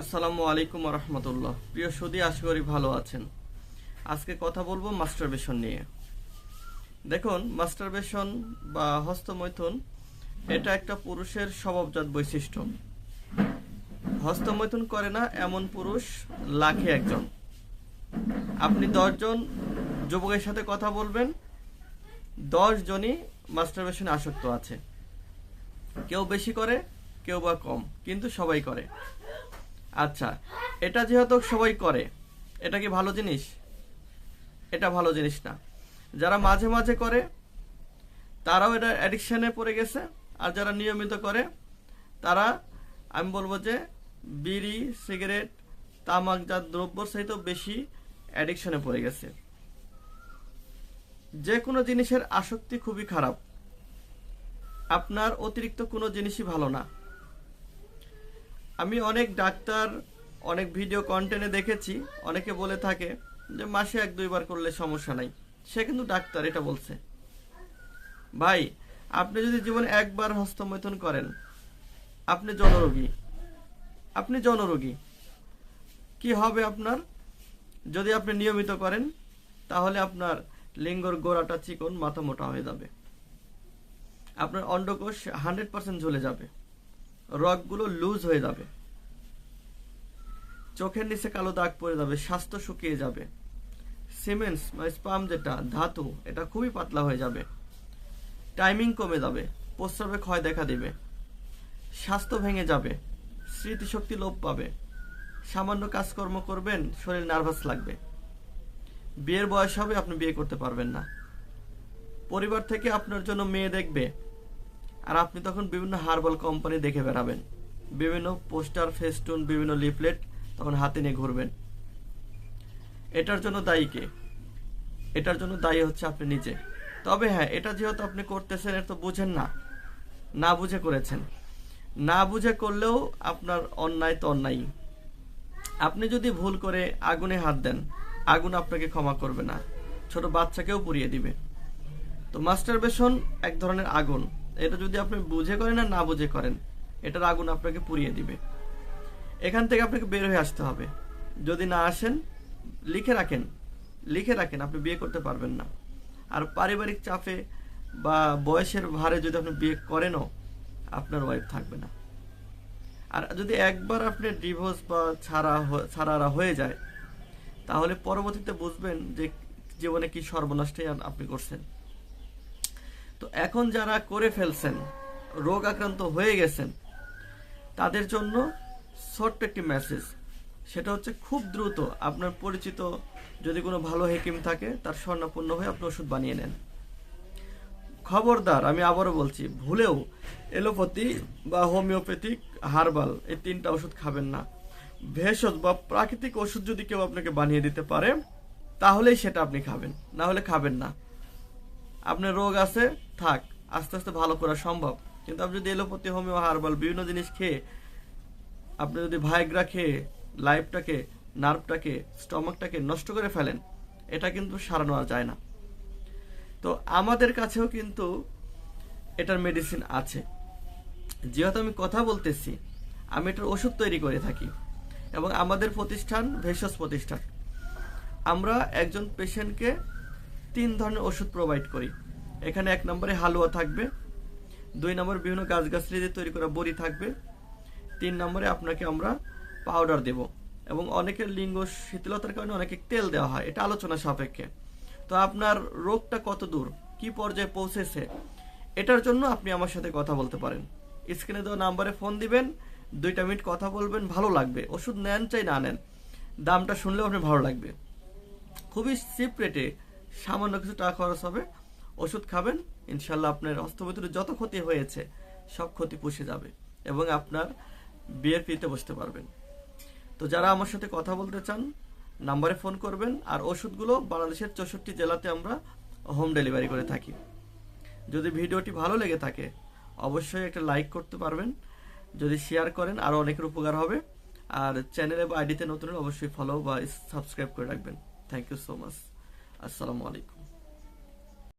আসসালামু আলাইকুম রহমতুল্লাহ। প্রিয় সুদী, আশা করি ভালো আছেন। আজকে কথা বলব মাস্টারবেশন নিয়ে। দেখুন মাস্টারবেশন বা হস্তমৈথুন, এটা একটা পুরুষের স্বভাবজাত বৈশিষ্ট্য। হস্তমৈথুন করে না, এমন পুরুষ লাখে একজন। আপনি দশজন যুবকের সাথে কথা বলবেন, দশ জনই মাস্টারবেশনে আসক্ত আছে। কেউ বেশি করে, কেউ বা কম, কিন্তু সবাই করে। আচ্ছা এটা যেহেতু সবাই করে, এটা কি ভালো জিনিস? এটা ভালো জিনিস না। যারা মাঝে মাঝে করে, তারাও এটা অ্যাডিকশানে পড়ে গেছে, আর যারা নিয়মিত করে, তারা, আমি বলব যে বিড়ি, সিগারেট তামাকজাত দ্রব্য সহিত বেশি অ্যাডিকশনে পড়ে গেছে। যে কোনো জিনিসের আসক্তি খুবই খারাপ। আপনার অতিরিক্ত কোনো জিনিসই ভালো না। আমি অনেক ডাক্তার, অনেক ভিডিও কন্টেন্টে দেখেছি। অনেকে বলে থাকে যে মাসে এক দুইবার করলে সমস্যা নাই। সে কিন্তু ডাক্তার, এটা বলছে। ভাই, আপনি যদি জীবনে একবার হস্তমৈথন করেন, আপনি জনরোগী। আপনি জনরোগী। কি হবে আপনার? যদি আপনি নিয়মিত করেন, তাহলে আপনার লিঙ্গর গোড়াটা চিকন, মাথা মোটা হয়ে যাবে। আপনার অন্ডকোষ হান্ড্রেড পার্সেন্ট ঝুলে যাবে। রগগুলো লুজ হয়ে যাবে। চোখের নিচে কালো দাগ পড়ে যাবে, স্বাস্থ্য শুকিয়ে যাবে। সিমেন্টস বা স্পাম যেটা, ধাতু, এটা খুবই পাতলা হয়ে যাবে। টাইমিং কমে যাবে, প্রস্রাবে ক্ষয় দেখা দেবে। স্বাস্থ্য ভেঙে যাবে, স্মৃতিশক্তি লোপ পাবে। সামান্য কাজকর্ম করবেন, শরীর নার্ভাস লাগবে। বিয়ের বয়স হবে, আপনি বিয়ে করতে পারবেন না। পরিবার থেকে আপনার জন্য মেয়ে দেখবে আর আপনি তখন বিভিন্ন হার্বাল কোম্পানি দেখে বেড়াবেন। বিভিন্ন পোস্টার, ফেস্টুন, বিভিন্ন লিফলেট তখন হাতে নিয়ে ঘুরবেন। এটার জন্য দায়ী কে? এটার জন্য দায়ী হচ্ছে আপনি নিজে। তবে হ্যাঁ এটা যেহেতু আপনি করতেছেন, এটা তো বুঝেন না। না বুঝে করেছেন। না বুঝে করলেও আপনার অন্যায় তো অন্যায় আপনি যদি ভুল করে আগুনে হাত দেন, আগুন আপনাকে ক্ষমা করবে না। ছোট বাচ্চাকেও পুড়িয়ে দিবে। তো মাস্টারবেশন এক ধরনের আগুন। এটা যদি আপনি বুঝে করেন আর না বুঝে করেন, এটার আগুন আপনাকে পুড়িয়ে দিবে। এখান থেকে আপনাকে বের হয়ে আসতে হবে। যদি না আসেন, লিখে রাখেন। লিখে রাখেন, আপনি বিয়ে করতে পারবেন না। আর পারিবারিক চাপে বা বয়সের ভারে যদি আপনি বিয়ে করেনও, আপনার ওয়াইফ থাকবে না। আর যদি একবার আপনি ডিভোর্স বা ছাড়া ছাড়ারা হয়ে যায়, তাহলে পরবর্তীতে বুঝবেন যে জীবনে কি সর্বনাশটাই আপনি করছেন। তো এখন যারা করে ফেলছেন রোগ আক্রান্ত হয়ে গেছেন, তাদের জন্য ছোট্ট একটি মেসেজ সেটা হচ্ছে খুব দ্রুত আপনার পরিচিত যদি কোনো ভালো হেকিম থাকে, তার স্বর্ণাপন্ন হয়ে আপনি ওষুধ বানিয়ে নেন। খবরদার, আমি আবারও বলছি, ভুলেও এলোপ্যাথি বা হোমিওপ্যাথিক হার্বাল এই তিনটা ওষুধ খাবেন না। ভেষজ বা প্রাকৃতিক ওষুধ যদি কেউ আপনাকে বানিয়ে দিতে পারে, তাহলেই সেটা আপনি খাবেন, না হলে খাবেন না। আপনার রোগ আছে, থাক, আস্তে আস্তে ভালো করা সম্ভব। কিন্তু আপনি যদি এলোপ্যাথি, হোমিও, হার্বাল, বিভিন্ন জিনিস খেয়ে, আপনি যদি ভাইগ্রা খেয়ে, লাইফটাকে, নার্ভটাকে, স্টমাকটাকে নষ্ট করে ফেলেন, এটা কিন্তু সারানো আর যায় না। তো আমাদের কাছেও কিন্তু এটার মেডিসিন আছে। যেহেতু আমি কথা বলতেছি, আমি এটার ওষুধ তৈরি করে থাকি এবং আমাদের প্রতিষ্ঠান, ভেষজ প্রতিষ্ঠান। আমরা একজন পেশেন্টকে তিন ধরনের ওষুধ প্রোভাইড করি। এখানে এক নম্বরে হালুয়া থাকবে, দুই নম্বরে বিভিন্ন গাছগাছলি দিয়ে তৈরি করা বড়ি থাকবে, তিন নম্বরে আপনাকে আমরা পাউডার দেব এবং অনেকের লিঙ্গ শিথিলতার কারণে অনেকে তেল দেওয়া হয়, এটা আলোচনা সাপেক্ষে। তো আপনার রোগটা কত দূর, কি পর্যায়ে পৌঁছেছে, এটার জন্য আপনি আমার সাথে কথা বলতে পারেন। স্ক্রিনে দেওয়া নাম্বারে ফোন দিবেন, দুইটা মিনিট কথা বলবেন, ভালো লাগবে। ওষুধ নেন চাই না নেন, দামটা শুনলেও আপনার ভালো লাগবে। খুবই চিপ রেটে সামান্য কিছু টাকা খরচ হবে, ওষুধ খাবেন ইনশাল্লাহ আপনার হস্তভিতরে যত ক্ষতি হয়েছে, সব ক্ষতি পুষে যাবে এবং আপনার বিয়ের পিতে বসতে পারবেন। তো যারা আমার সাথে কথা বলতে চান, নাম্বারে ফোন করবেন আর ওষুধগুলো বাংলাদেশের চৌষট্টি জেলাতে আমরা হোম ডেলিভারি করে থাকি। যদি ভিডিওটি ভালো লেগে থাকে, অবশ্যই একটা লাইক করতে পারবেন, যদি শেয়ার করেন আরও অনেকের উপকার হবে, আর চ্যানেলে বা আইডিতে নতুন অবশ্যই ফলো বা সাবস্ক্রাইব করে রাখবেন। Thank you so much. আসসালামু আলাইকুম।